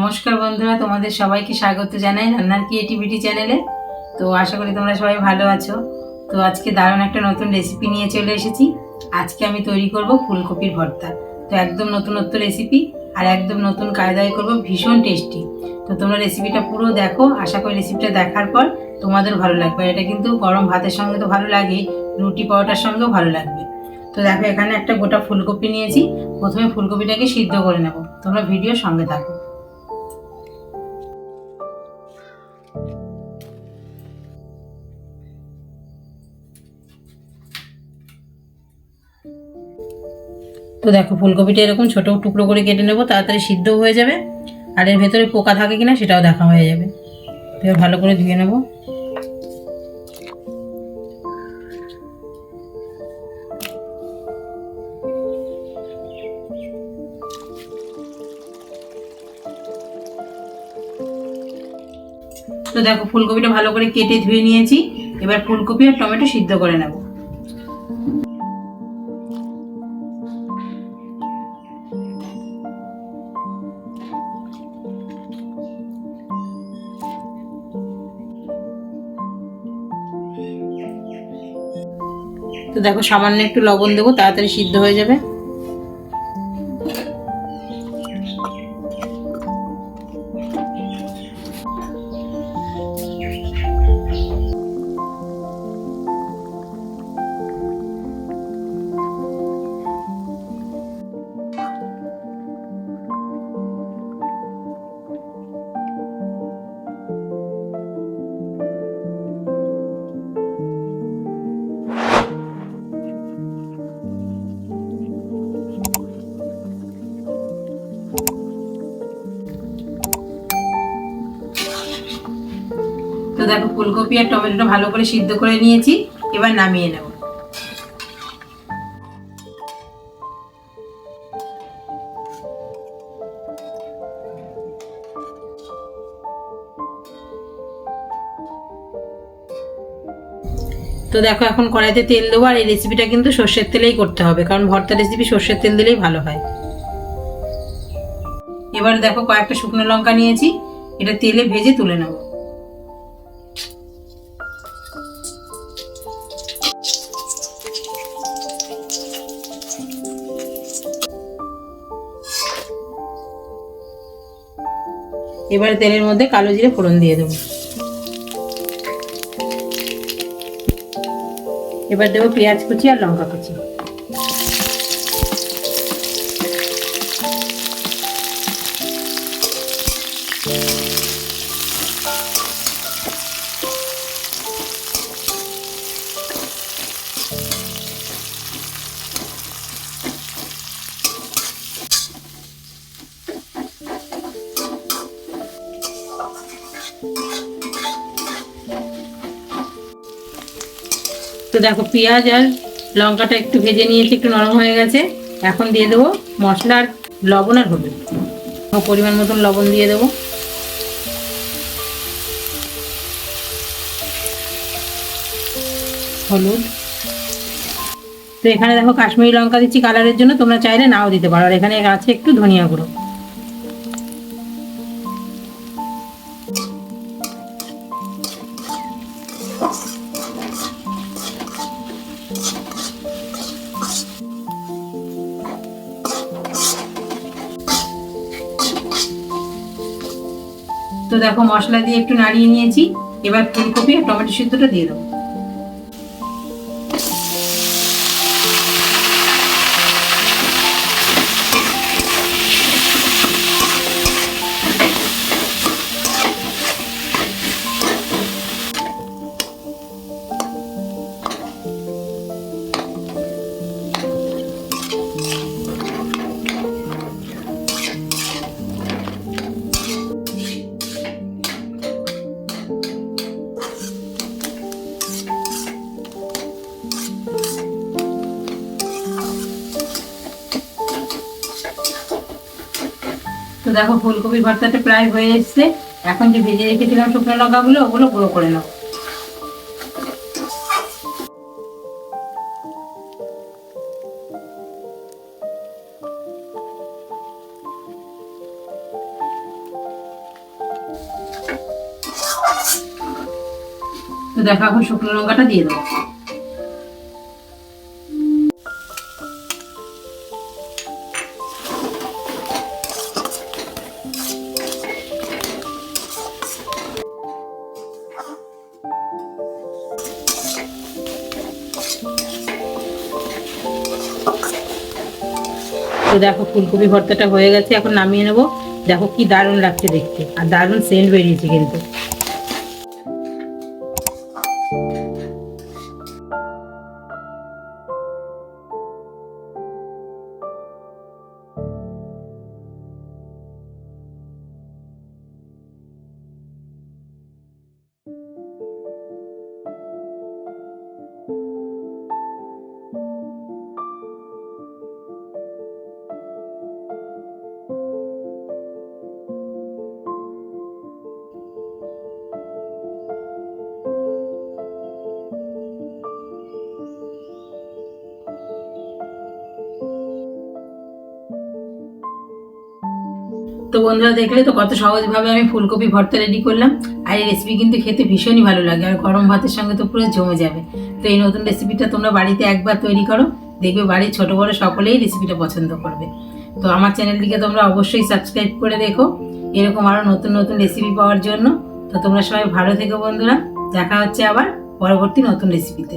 নমস্কার বন্ধুরা, তোমাদের সবাইকে স্বাগত জানাই রান্নার ক্রিয়েটিভিটি চ্যানেলে তো আশা করি তোমরা সবাই ভালো আছো। তো আজকে দারুণ একটা নতুন রেসিপি নিয়ে চলে এসেছি। আজকে আমি তৈরি করব ফুলকপির ভর্তা। তো একদম নতুনত্ব রেসিপি আর একদম নতুন কায়দায় করব ভীষণ টেস্টি তো তোমরা রেসিপিটা পুরো দেখো, আশা করি রেসিপিটা দেখার পর তোমাদের ভালো লাগবে। এটা কিন্তু গরম ভাতের সঙ্গে তো ভালো লাগে, রুটি পরোটার সঙ্গেও ভালো লাগবে। তো দেখো এখানে একটা গোটা ফুলকপি নিয়েছি। প্রথমে ফুলকপিটাকে সিদ্ধ করে নেব। তোমরা ভিডিও সঙ্গে থাকো। তো দেখো, ফুলকপিটা এরকম ছোট টুকরো করে কেটে নেব, তাড়াতাড়ি সিদ্ধ হয়ে যাবে। আর এর ভেতরে পোকা থাকে কিনা সেটাও দেখা হয়ে যাবে। তো ভালো করে ধুয়ে নেব। তো দেখো, ফুলকপিটা ভালো করে কেটে ধুয়ে নিয়েছি। এবার ফুলকপি আর টমেটো সিদ্ধ করে নেব। তো দেখো, সামান্য একটু লবণ দেবো, তাড়াতাড়ি সিদ্ধ হয়ে যাবে। দেখো, ফুলকপি আর টমেটোটা ভালো করে সিদ্ধ করে নিয়েছি, এবার নামিয়ে নেব। তো দেখো, এখন কড়াইতে তেল দেবো, আর এই রেসিপিটা কিন্তু সর্ষের তেলেই করতে হবে, কারণ ভর্তা রেসিপি সর্ষের তেল দিলেই ভালো হয়। এবার দেখো, কয়েকটা শুকনো লঙ্কা নিয়েছি, এটা তেলে ভেজে তুলে নেব। এবারে তেলের মধ্যে কালো জিরে ফোড়ন দিয়ে দেবো। এবার দেবো পেঁয়াজ কুচি আর লঙ্কা কুচি। তো দেখো পেঁয়াজ আর লঙ্কাটা একটু ভেজে নিয়েছি, একটু নরম হয়ে গেছে। এখন দিয়ে দেবো মশলার লবণ আর ও পরিমাণ মতন লবণ দিয়ে দেবো। হলুদ। তো এখানে দেখো কাশ্মীরি লঙ্কা দিচ্ছি কালারের জন্য, তোমরা চাইলে নাও দিতে পারো। আর এখানে আছে একটু ধনিয়া গুঁড়ো। তো দেখো মশলা দিয়ে একটু নাড়িয়ে নিয়েছি। এবার ফুলকপি আর টমেটো সিদ্ধটা দিয়ে দেবো। দেখো, ফুলকপির ভর্তাটা প্রায় হয়ে এসছে। এখন যে ভেজে রেখেছিলাম শুকনো লঙ্কাগুলো, ওগুলো গুঁড়ো করে নাও। তো এখন শুকনো লঙ্কাটা দিয়ে দেবো। তো দেখো, ফুলকপি ভর্তাটা হয়ে গেছে, এখন নামিয়ে নেব। দেখো কি দারুণ লাগছে দেখতে। আর দারুণ সেন্ট বেরিয়েছে কিন্তু। তো বন্ধুরা দেখলে তো কত সহজভাবে আমি ফুলকপি ভর্তা রেডি করলাম। আর এই রেসিপি কিন্তু খেতে ভীষণই ভালো লাগে। আর গরম ভাতের সঙ্গে তো পুরো জমে যাবে। তো এই নতুন রেসিপিটা তোমরা বাড়িতে একবার তৈরি করো। দেখবে বাড়ির ছোট বড় সকলেই রেসিপিটা পছন্দ করবে। তো আমার চ্যানেলটিকে তোমরা অবশ্যই সাবস্ক্রাইব করে দেখো। এরকম আরও নতুন নতুন রেসিপি পাওয়ার জন্য। তো তোমরা সবাই ভালো থেকো বন্ধুরা। দেখা হচ্ছে আবার পরবর্তী নতুন রেসিপিতে